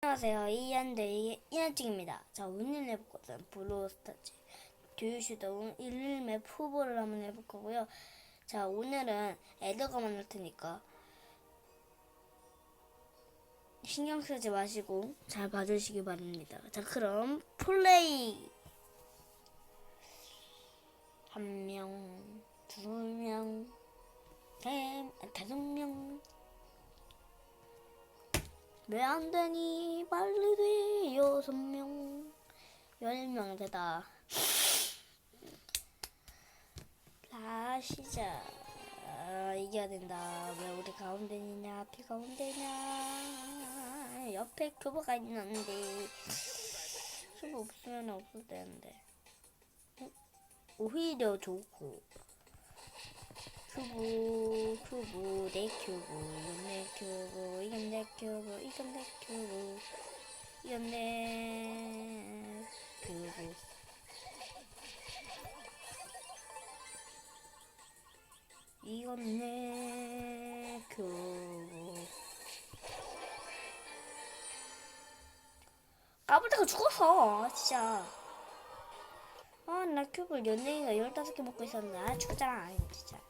안녕하세요. 이한대의 이한증입니다. 자, 오늘 해볼 것은 브로스타즈 듀슈다운 1맵 후보를 한번 해볼 거고요. 자, 오늘은 에더가 만날 테니까 신경 쓰지 마시고 잘 봐주시기 바랍니다. 자, 그럼 플레이! 한 명, 두 명, 세, 다섯 명, 왜 안 되니? 빨리 돼. 여섯 명, 열명 되다. 자, 시작. 아, 이겨야 된다. 왜 우리 가운데냐? 앞이 가운데냐? 옆에 큐브가 있는데. 큐브 없으면 없을. 어? 오히려 좋고. 큐브, 큐브, 내 큐브, 이건 내 큐브, 이건 내 큐브, 이건 내 큐브, 이건 내 큐브. 이건 내 큐브. 까불다가 죽었어, 진짜. 아, 나 큐브를 연예인가 15개 먹고 있었는데, 아, 죽었잖아, 진짜.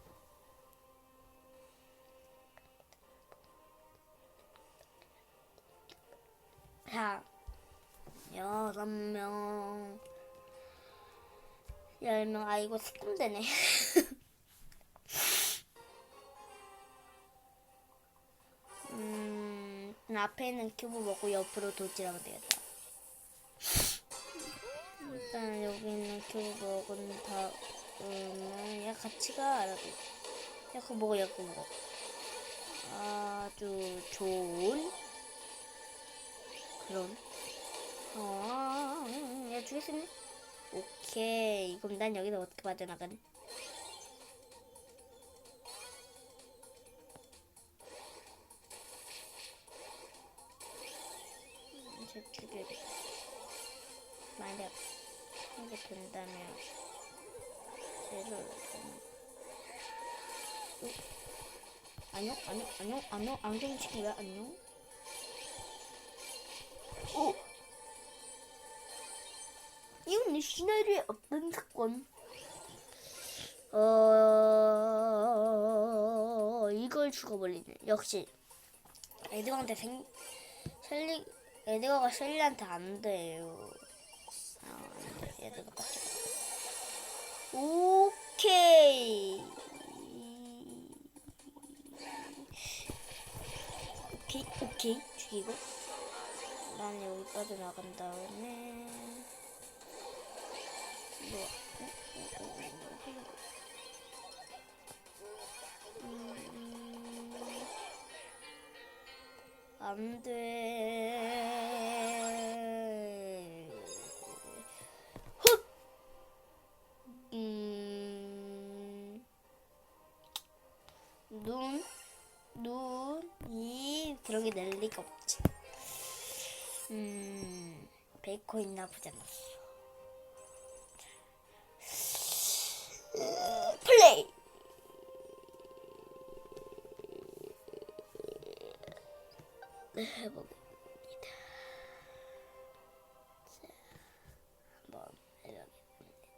열면 아 이거 스팸되네. 음 앞에 있는 큐브 먹고 옆으로 돌지라고 되겠다. 일단 여기 있는 큐브 먹은 다음에 야 같이 가. 여기 야 그거 먹어 야 그거 먹어. 아주 좋은 그런. 음, 음, 음, 어야 죽겠네. 오케이. 그럼 난 여기서 어떻게 빠져나가네? 이제 죽여야 돼. 만약 이게 된다면 좀... 어? 안녕? 안녕? 안녕? 안녕? 안경 왜 안녕? 어? 시나리오에 없던 사건. 어, 이걸 죽어버리네. 역시. 에드가한테 생, 셀리, 에드가가 셀리한테 안 돼요. 아, 안 돼. 에드가 빡쳐. 오케이. 오케이, 오케이. 죽이고. 난 여기까지 나간 다음에 뭐 음, 안 돼. 훗! 음, 눈, 눈 이 그러게 낼 리가 없지. 음, 베이커인 나쁘지 플레이! 네, 해보겠습니다. 자, 한번 해보겠습니다.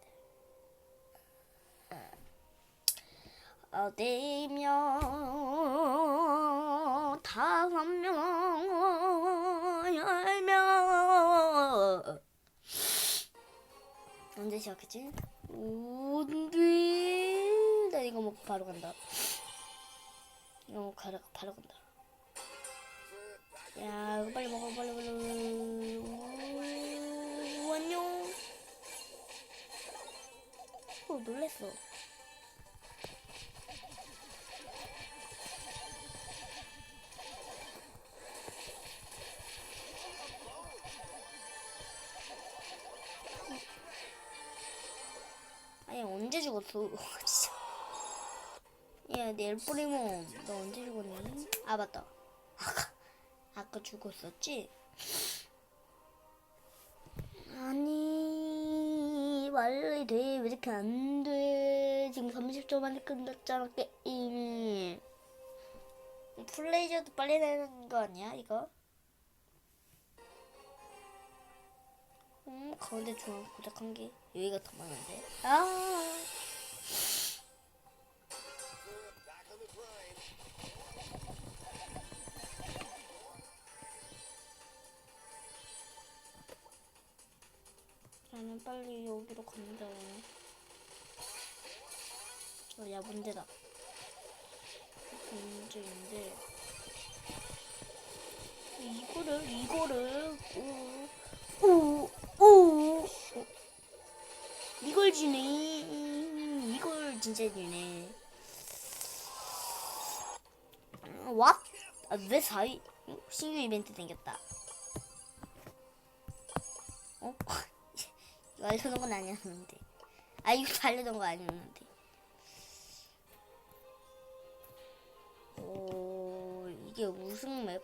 어디면 다섯 명, 열 명. 언제 시작했지? 언제? 나 이거 먹고 바로 간다. 이거 먹고 바로, 바로 간다. 야, 이거 빨리 먹어, 빨리, 빨리. 오, 안녕. 어, 놀랬어. 죽었어? 진짜. 야, 내일 뿌리모, 너 언제 죽었니? 아 맞다. 아까 아까 죽었었지? 아니 말이 돼. 왜 이렇게 안 돼? 지금 30초 만에 끝났잖아 게임. 플레이저도 빨리 내는 거 아니야 이거? 가운데 중앙 고작한 게 여기가 더 많은데. 아. 나는 빨리 여기로 간다. 어, 야 문제다. 문제인데 이거를 이거를 오 오오 오, 오. 이걸 지네 이걸 진짜 어, 왓? 아, 왜 사이 어, 신규 이벤트 생겼다. 어? 이거 알려놓은 건 아니었는데. 아 이거 알려놓은 거 아니었는데. 오 이게 우승 맵?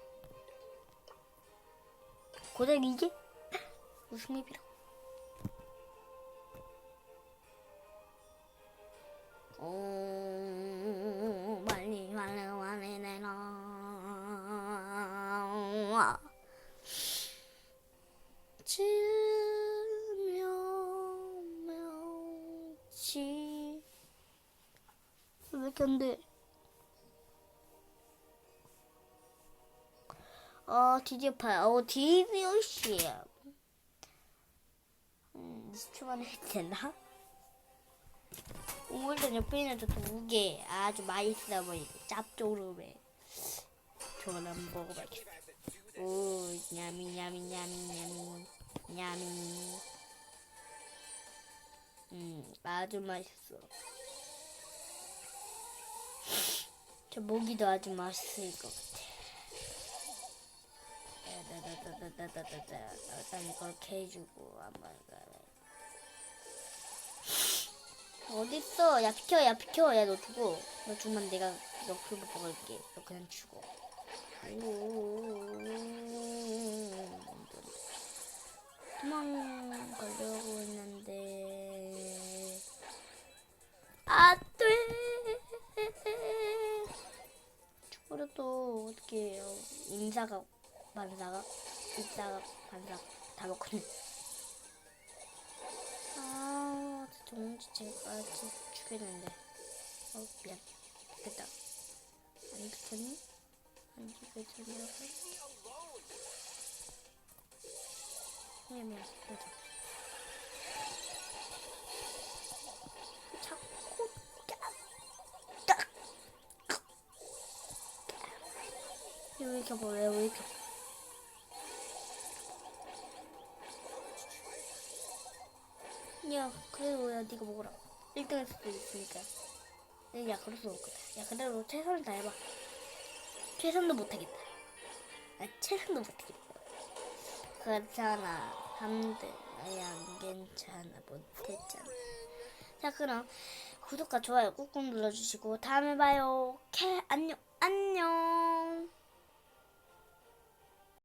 고작 이게? 우승 맵이라 내놔 질명명치 왜 이렇게 안 돼? 어, 파, 어, 드디어 씨. 음, 20초만에 해도 되나? 오일전 옆에 있는 저 두개 아주 맛있어 보이고 짭조름해. 저걸 한번 먹어봐야겠어. 오, 야미, 야미, 야미, 야미, 야미. 음, 아주 맛있어. 저 모기도 아주 맛있을 것 같아. 따다다다다다다다. 일단 이걸 캐주고 한번 가라. 어딨어? 야 비켜, 야 비켜, 야너 두고, 너 주면 내가 너 그거 먹을게. 너 그냥 죽어. 오오오. 도망가려고 했는데 안돼 죽어도 어떻게 해요 임사가 반사가 이따가 반사 다 먹거든. 아, 정지 제가 죽였는데. 어, 미안. 됐다. 안 죽였니? 안. 미 안, 미안. 맞아. 자꾸 딱, 딱. 왜 이렇게 뭐, 왜 이렇게 야, 그래도 야, 네가 먹어라. 1등 할 수도 있으니까. 야, 수 없겠다. 야, 그래도 최선을 다해봐. 최선도 못하겠다. 아, 최선도 못하겠다. 그렇잖아. 3등. 아야, 안 괜찮아. 못했잖아. 자, 그럼 구독과 좋아요 꾹꾹 눌러주시고 다음에 봐요. 캐, 안녕, 안녕.